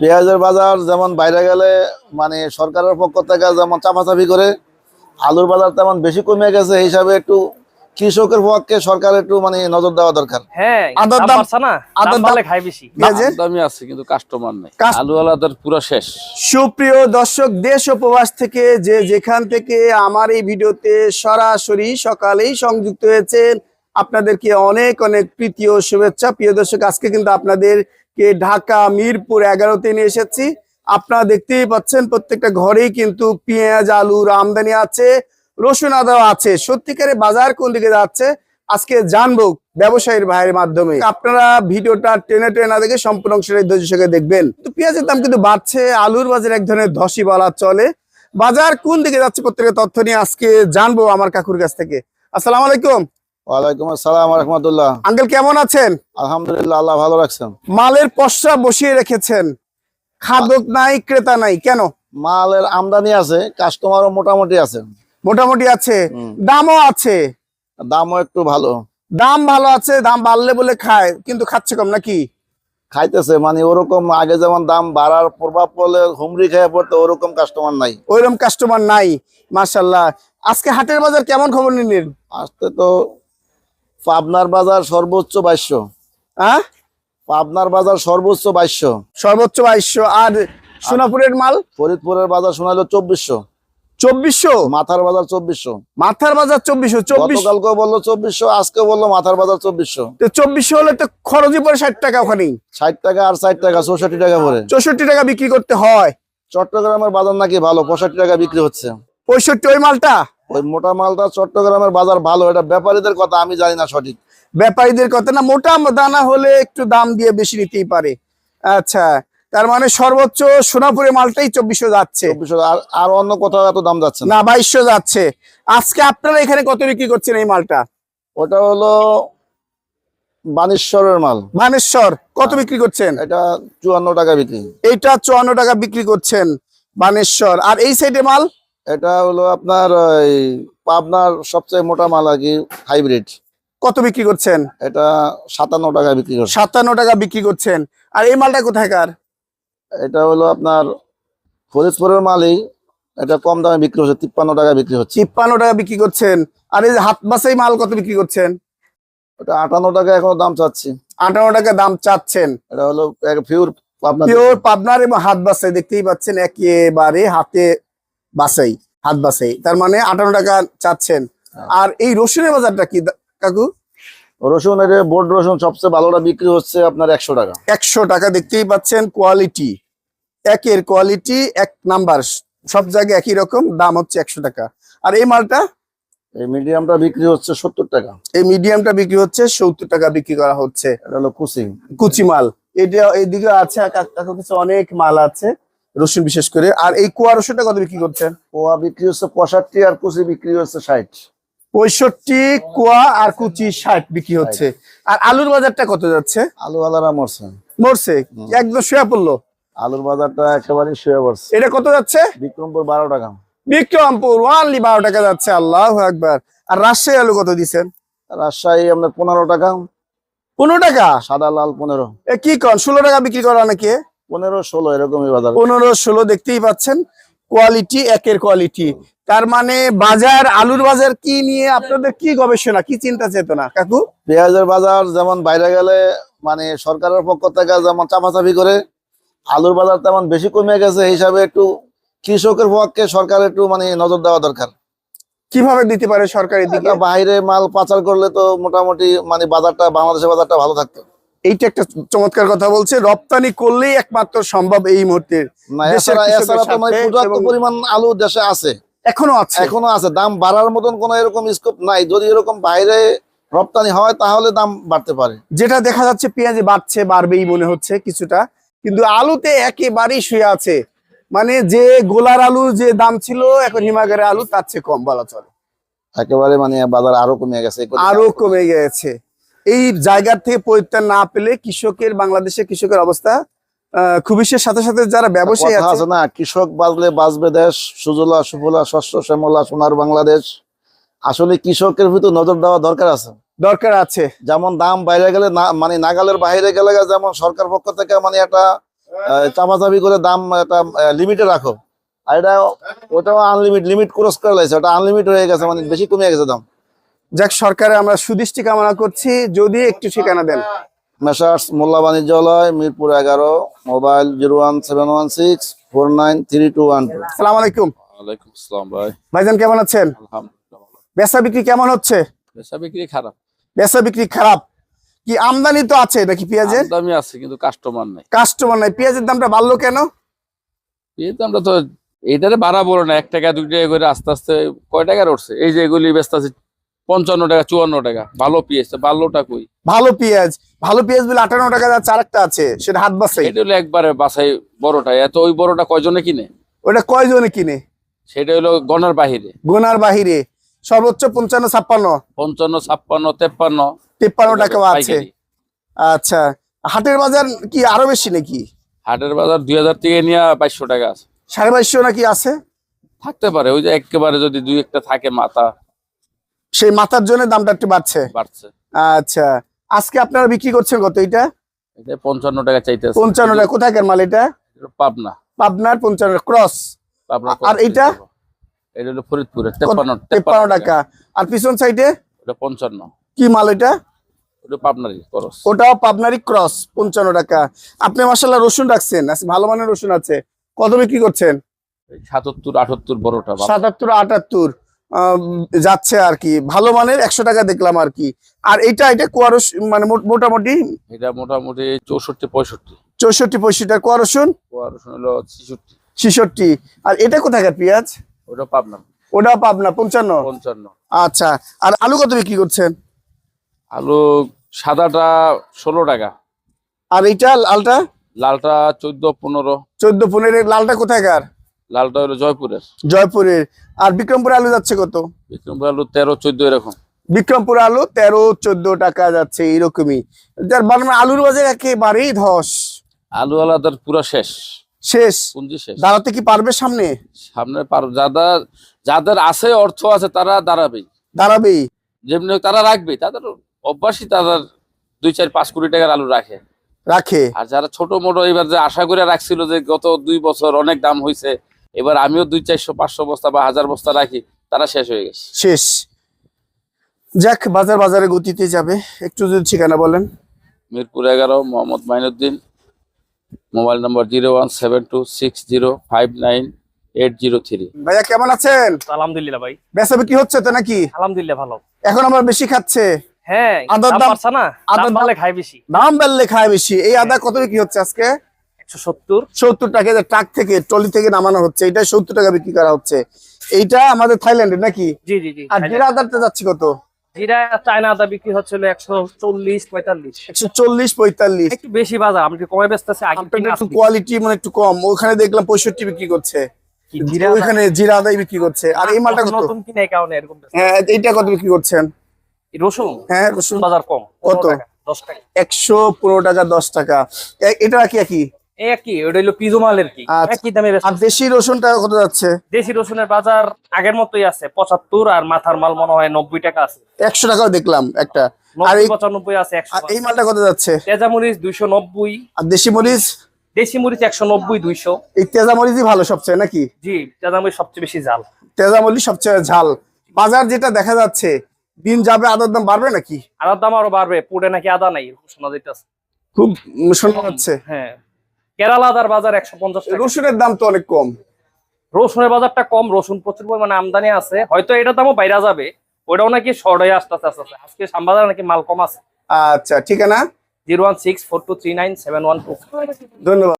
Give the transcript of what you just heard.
পেঁয়াজের বাজার যেমন বাইরে গেলে মানে সরকারের পক্ষ থেকে যেমন চাপাচাপি করে আলুর বাজার তেমন বেশি কমে গেছে হিসাবে একটু কৃষকের পক্ষে সরকার একটু মানে নজর দেওয়া দরকার। হ্যাঁ আদার দাম দাম- না আদার দাম দাম- খাই বেশি। পেঁয়াজের আছে কিন্তু কাস্টমার নাই। আলু আলাদার পুরো শেষ। সুপ্রিয় দর্শক দেশ ও থেকে যে যেখান থেকে আমার এই ভিডিওতে সরাসরি সকালেই সংযুক্ত হয়েছেন আপনাদেরকে অনেক অনেক প্রীতি ও শুভেচ্ছা। প্রিয় দর্শক আজকে কিন্তু আপনাদেরকে ঢাকা, মিরপুর এগারোতে নিয়ে এসেছি। আপনারা দেখতেই পাচ্ছেন প্রত্যেকটা ঘরেই কিন্তু পেঁয়াজ আলুর আমদানি আছে, রসুন, আদাও আছে। সত্যিকারে বাজার কোন দিকে যাচ্ছে, আজকে জানব ব্যবসায়ীর ভাইয়ের মাধ্যমে। আপনারা ভিডিওটা টেনে টেনে দেখে সম্পূর্ণ অংশের ধৈর্য সঙ্গে দেখবেন। তো পেঁয়াজের দাম কিন্তু বাড়ছে, আলুর বাজার এক ধরনের ধসি বলা চলে। বাজার কোন দিকে যাচ্ছে প্রত্যেকের তথ্য নিয়ে আজকে জানব আমার কাকুর কাছ থেকে। আসসালামু আলাইকুম। ওয়ালাইকুম আসসালাম রহমতুল্লাহ। আঙ্কেল কেমন আছেন? আলহামদুলিল্লাহ আল্লাহ ভালো রাখছেন। মালের পশরা বসিয়ে রেখেছেন। খাদক নাই ক্রেতা নাই কেন? মালের আমদানি আছে কাস্টমারও মোটামুটি আছে। মোটামুটি আছে দামও আছে। দামও একটু ভালো। দাম ভালো আছে দাম বাড়লে বলে খায় কিন্তু খাচ্ছে কম নাকি? খাইতেছে মানে ওরকম আগে যেমন দাম বাড়ার প্রভাব পড়লে হুমড়ি খেয়ে পড়তে ওরকম কাস্টমার নাই। ওইরকম কাস্টমার নাই মার্শাল্লাহ আজকে হাটের বাজার কেমন খবর নিলেন? আসতে তো পাবনার বাজার সর্বোচ্চ বাইশশো। হ্যাঁ পাবনার বাজার সর্বোচ্চ বাইশশো। সর্বোচ্চ বাইশশো। আর সোনাপুরের মাল? ফরিদপুরের বাজার শোনালো চব্বিশশো। চব্বিশশো? মাথার বাজার চব্বিশশো। মাথার বাজার চব্বিশশো। চব্বিশ গতকালকেও বলল চব্বিশশো আজকে বলল মাথার বাজার চব্বিশশো। তো চব্বিশশো হলে তো খরচই পড়ে ষাট টাকা ওখানেই। ষাট টাকা আর ষাট টাকা চৌষট্টি টাকা ভরে চৌষট্টি টাকা বিক্রি করতে হয়। চট্টগ্রামের বাজার নাকি ভালো পঁয়ষট্টি টাকা বিক্রি হচ্ছে। পঁয়ষট্টি ওই মালটা? ওই মোটা মালটা চট্টগ্রামের বাজার ভালো এটা ব্যাপারীদের কথা আমি জানি না সঠিক। ব্যাপারীদের কথা না মোটা দানা হলে একটু দাম দিয়ে বেশি নিতেই পারে। আচ্ছা তার মানে সর্বোচ্চ সোনাপুরে মালটাই চব্বিশশো যাচ্ছে। আর আর অন্য কোথাও এত দাম যাচ্ছে না। বাইশশো যাচ্ছে। আজকে আপনারা এখানে কত বিক্রি করছেন এই মালটা? ওটা হলো বানেশ্বরের মাল। বানেশ্বর কত বিক্রি করছেন? এটা চুয়ান্ন টাকা বিক্রি। এইটা চুয়ান্ন টাকা বিক্রি করছেন বানেশ্বর। আর এই সাইডে মাল? এটা হলো আপনার ওই পাবনার সবচেয়ে মোটা মাল আর কি হাইব্রিড। কত বিক্রি করছেন? এটা সাতান্ন টাকা বিক্রি করছেন সাতান্ন টাকা বিক্রি করছেন। আর এই মালটা কোথায়কার এটা হলো আপনার ফরিদপুরের মালই এটা কম দামে বিক্রি হচ্ছে তিপ্পান্ন টাকা বিক্রি হচ্ছে। চিপ্পান্ন টাকা বিক্রি করছেন। আর এই যে হাত বাসাই মাল কত বিক্রি করছেন? ওটা আটান্ন টাকা এখনও দাম চাচ্ছি। আটান্ন টাকা দাম চাচ্ছেন। এটা হলো পিওর পাবনা পিওর পাবনার এবং হাত বাসাই দেখতেই পাচ্ছেন একেবারে হাতে বাসাই হাত বাসাই তার মানে আঠারো টাকা চাচ্ছেন। আর এই রসুনের বাজারটা কি কাকু? রসুন এর বোর্ড রসুন সবচেয়ে ভালোটা বিক্রি হচ্ছে আপনার একশো টাকা। একশো টাকা দেখতেই পাচ্ছেন কোয়ালিটি। একের কোয়ালিটি এক নাম্বার। সব জায়গায় একই রকম দাম হচ্ছে একশো টাকা। আর এই মালটা? এই মিডিয়ামটা বিক্রি হচ্ছে সত্তর টাকা। এই মিডিয়ামটা বিক্রি হচ্ছে সত্তর টাকা বিক্রি করা হচ্ছে। এটা হলো কুচি। কুচি মাল। এটা এইদিকে আছে কাক- কাছে অনেক মাল আছে। রসুন বিশেষ করে। আর এই কুয়া রসুনটা কত বিক্রি করছেন? পোয়া বিক্রি হচ্ছে পঁয়ষট্টি আর কুচি বিক্রি হচ্ছে ষাট। পঁয়ষট্টি কুয়া আর কুচি ষাট বিক্রি হচ্ছে। আর আলুর বাজারটা কত যাচ্ছে? আলু আলারা মরছে। মরছে? একদম শুয়ে পড়ল। আলুর বাজারটা একেবারে শুয়ে পড়ছে। এটা কত যাচ্ছে? বিক্রমপুর বারো টাকা। বিক্রমপুর ওয়ানলি বারো টাকা যাচ্ছে আল্লাহ একবার আর রাজশাহী আলু কত দিচ্ছেন? রাজশাহী আপনার পনেরো টাকা। পনেরো টাকা? সাদা লাল পনেরো। এ কি কন ষোলো টাকা বিক্রি করা অনেকে পনেরো ষোলো এরকমই বাজার। পনেরো ষোলো দেখতেই পাচ্ছেন কোয়ালিটি একের কোয়ালিটি তার মানে বাজার আলুর বাজার কি নিয়ে আপনাদের কি গবেষণা কি চিন্তা চেতনা? কাকু? পেঁয়াজের বাজার যেমন বাইরে গেলে মানে সরকারের পক্ষ থেকে যেমন চাপাচাপি করে আলুর বাজার তেমন বেশি কমে গেছে হিসাবে একটু কৃষকের পক্ষে সরকার একটু মানে নজর দেওয়া দরকার। কীভাবে দিতে পারে সরকারের দিকে? বাইরে মাল পাচার করলে তো মোটামুটি মানে বাজারটা বাংলাদেশের বাজারটা ভালো থাকতো। এইটা একটা চমৎকার কথা বলছে রপ্তানি করলেই একমাত্র সম্ভব এই মুহূর্তে। মানে পরিমাণ আলু দেশে আছে। এখনও আছে। এখনও আছে। দাম বাড়ার মতন কোন এরকম স্কোপ নাই। যদি এরকম বাইরে রপ্তানি হয় তাহলে দাম বাড়তে পারে। যেটা দেখা যাচ্ছে পেঁয়াজে বাড়ছে বাড়বেই মনে হচ্ছে কিছুটা। কিন্তু আলুতে একেবারেই শুয়ে আছে। মানে যে গোলার আলু যে দাম ছিল এখন হিমাগারের আলু তার চেয়ে কম বলা চলে। একেবারে মানে বাজার আরও কমে গেছে। আরও কমে গেছে। এই জায়গার থেকে পরিত্রাণ না পেলে কৃষকের বাংলাদেশে কৃষকের অবস্থা আহ, খুবিসের সাথে সাথে যারা ব্যবসায়ী আছে না কৃষক বাজলে বাঁচবে দেশ সুজলা সুফলা শস্য শ্যামলা সোনার বাংলাদেশ। আসলে কৃষকের ভিতর নজর দেওয়া দরকার আছে। দরকার আছে। যেমন দাম বাইরে গেলে না মানে নাগালের বাইরে গেলে যেমন সরকার পক্ষ থেকে মানে একটা চাপাচাপি করে দাম একটা লিমিটে রাখো। আর এটা ওটাও আনলিমিট লিমিট ক্রস করে লাগছে ওটা আনলিমিট হয়ে গেছে মানে বেশি কমে গেছে দাম। যাক সরকারে আমরা সুদৃষ্টি কামনা করছি। যদি একটু ঠিকানা দেন। মেসার্স মোল্লা বাণিজ্যালয় মিরপুর এগারো mobile zero one seven one six four nine three two one two. সালাম আলাইকুম। ওয়ালাইকুম আসসালাম ভাই। ভাইজান কেমন আছেন? আলহামদুলিল্লাহ। বেচা বিক্রি কেমন হচ্ছে? বেচা বিক্রি খারাপ। বেচা বিক্রি খারাপ। কি আমদানি তো আছে নাকি পেঁয়াজের? দামি আছে কিন্তু কাস্টমার নাই। কাস্টমার নাই। পেঁয়াজের দামটা বাড়লো কেন? তো আমরা তো এটারে বাড়া বলো না। এক টাকা দুই টাকা করে আস্তে আস্তে কয় টাকা উঠছে এই যে এগুলি ব্যস্ত আছে পঞ্চান্ন টাকা চুয়ান্ন টাকা। ভালো পিএস বাল্যটা কই? ভালো পেঁয়াজ ভালো পেঁয়াজ বলে আটান্ন টাকা যাচ্ছে আরেকটা আছে সেটা হাত বাসাই এটা হলো একবারে বাসাই বড়টা। এত ওই বড়টা কয়জনে কিনে? ওটা কয়জনে কিনে? সেটা হলো গনার বাহিরে। গোনার বাহিরে সর্বোচ্চ পঞ্চান্ন ছাপ্পান্ন। পঞ্চান্ন ছাপ্পান্ন তেপ্পান্ন। তেপ্পান্ন টাকাও আছে। আচ্ছা হাটের বাজার কি আরও বেশি নাকি? হাটের বাজার দুই হাজার থেকে নিয়ে বাইশশো টাকা আছে। সাড়ে বাইশশো নাকি আছে? থাকতে পারে ওই যে একেবারে যদি দুই একটা থাকে মাথা সেই মাথার জন্য দামটা একটু বাড়ছে। বাড়ছে। আচ্ছা আজকে আপনারা বিক্রি করছেন কত এটা? এটা পঞ্চান্ন টাকা চাইতে পঞ্চান্ন টাকা কোথাকার মাল এটা? এটা পাবনা। পাবনার পঞ্চান্ন ক্রস। আর এইটা? এটা হলো ফরিদপুরের তেপ্পান্ন তেপ্পান্ন টাকা। আর পিছন সাইডে? ওটা পঞ্চান্ন। কি মাল এটা? ওটাও পাবনারি ক্রস পঞ্চান্ন টাকা। আপনি মাসাল্লাহ রসুন রাখছেন আচ্ছা, ভালো মানের রসুন আছে। কত বিক্রি করছেন? সাতাত্তর আটাত্তর বড়টা সাতাত্তর আটাত্তর। যাচ্ছে আর কি। ভালো মানের একশো টাকা দেখলাম আর কি। আর এটা এটা কোয়া রসুন মানে মোট- মোটামুটি? এটা মোটামুটি চৌষট্টি পঁয়ষট্টি। চৌষট্টি পঁয়ষট্টি টাকা কোয়া রসুন হলো ছিষট্টি। ছিষট্টি। আর এটা কোথাকার পেঁয়াজ? ওটা পাবনা। ওটা পাবনা পঞ্চান্ন? পঞ্চান্ন। আচ্ছা। আর আলু কত বিক্রি করছেন? আলু সাদাটা ষোলো টাকা। আর এইটা লালটা? লালটা চোদ্দ পনেরো। চোদ্দ পনেরো। লালটা কোথাকার লালটা হলো জয়পুরের। জয়পুরের। আর বিক্রমপুর আলু যাচ্ছে কত? বিক্রমপুর আলু তেরো চোদ্দ এরকম। বিক্রমপুর আলু তেরো চোদ্দ টাকা যাচ্ছে এইরকমই। যার মানে আলুর বাজার একেবারেই ধস। আলু আলাদার পুরা শেষ। শেষ? শেষ। দাঁড়াতে কি পারবে সামনে? সামনে যাদের যাদের আছে অর্থ আছে তারা দাঁড়াবেই। দাঁড়াবেই। যেমনি তারা রাখবে তাদের অভ্যাসই তাদের দুই চার পাঁচ কোটি টাকার আলু রাখে। রাখে। আর যারা ছোট মোটো এবার যে আশা করে রাখছিল যে গত দুই বছর অনেক দাম হয়েছে এবার আমিও দুই চারশো পাঁচশো বস্তা বা হাজার বস্তা রাখি তারা শেষ হয়ে গেছে। শেষ। যাক বাজার বাজারে গতিতে যাবে। একটু যদি ঠিকানা বলেন। মিরপুর এগারো মোহাম্মদ মাইনুদ্দিন। মোবাইল নম্বর zero one seven two six zero five nine eight zero three. ভাইয়া কেমন আছেন? আলহামদুলিল্লাহ ভাই। বেচা বিক্রি হচ্ছে তো নাকি? আলহামদুলিল্লাহ ভালো। এখন আমার বেশি খাচ্ছে। হ্যাঁ আদার দাম না? আদার দাম খায় বেশি। দাম বাড়লে খায় বেশি। এই আদা কত বিক্রি হচ্ছে আজকে? একশো সত্তর। সত্তর টাকা ট্রাক থেকে ট্রলি থেকে নামানো হচ্ছে এটা সত্তর টাকা বিক্রি করা হচ্ছে। এইটা আমাদের থাইল্যান্ডের নাকি? জি জি জি আর জিরা আদারটা যাচ্ছে কত? জিরা চায়না আদা বিক্রি হচ্ছিল একশো চল্লিশ পঁয়তাল্লিশ। একশো চল্লিশ পঁয়তাল্লিশ। একটু বেশি বাজার আমি কমে। কোয়ালিটি মানে একটু কম। ওখানে দেখলাম পঁয়ষট্টি বিক্রি করছে? ওইখানে জিরা আদাই বিক্রি করছে। আর এই মালটা নতুন কিনে কারণে এরকম হ্যাঁ এইটা কত বিক্রি করছেন? রসুন? হ্যাঁ রসুন। বাজার কম কত? 15 টাকা, দশ টাকা। একশো পনেরো টাকা দশ টাকা। এটা কি একই? একই ওটা হলো পিজো মালের কি? আচ্ছা। একই দামে আর দেশি রসুনটা কত যাচ্ছে? দেশি রসুনের বাজার আগের মতোই আছে পঁচাত্তর আর মাথার মাল মনে হয় নব্বই টাকা আছে। একশো টাকাও দেখলাম একটা। আর নব্বই এই আছে মালটা কত যাচ্ছে? তেজামরিচ দুইশো নব্বই। আর দেশি মরিচ? দেশি মরিচ একশো নব্বই দুইশো। এই তেজা মরিচই ভালো সবচেয়ে নাকি? জি তেজামরিচ সবচেয়ে বেশি জাল তেজা মরিচ সবচেয়ে ঝাল। বাজার যেটা দেখা যাচ্ছে দিন যাবে আদার দাম বাড়বে নাকি? আদার দাম আরও বাড়বে পুড়ে নাকি আদা নাই শোনা খুব শোনা যাচ্ছে। হ্যাঁ। কেরালা আদার বাজার একশো পঞ্চাশ রসুনের দাম তো অনেক কম। রসুনের বাজারটা কম রসুন প্রচুর পরিমাণে আমদানি আছে। হয়তো এটার দামও বাইরা যাবে ওটাও নাকি শর্ট হয়ে আসতে আসতে আসতে আজকে শ্যামবাজারে নাকি মাল কম আছে। আচ্ছা ঠিকানা? Zero one six four two three nine seven one two. ধন্যবাদ।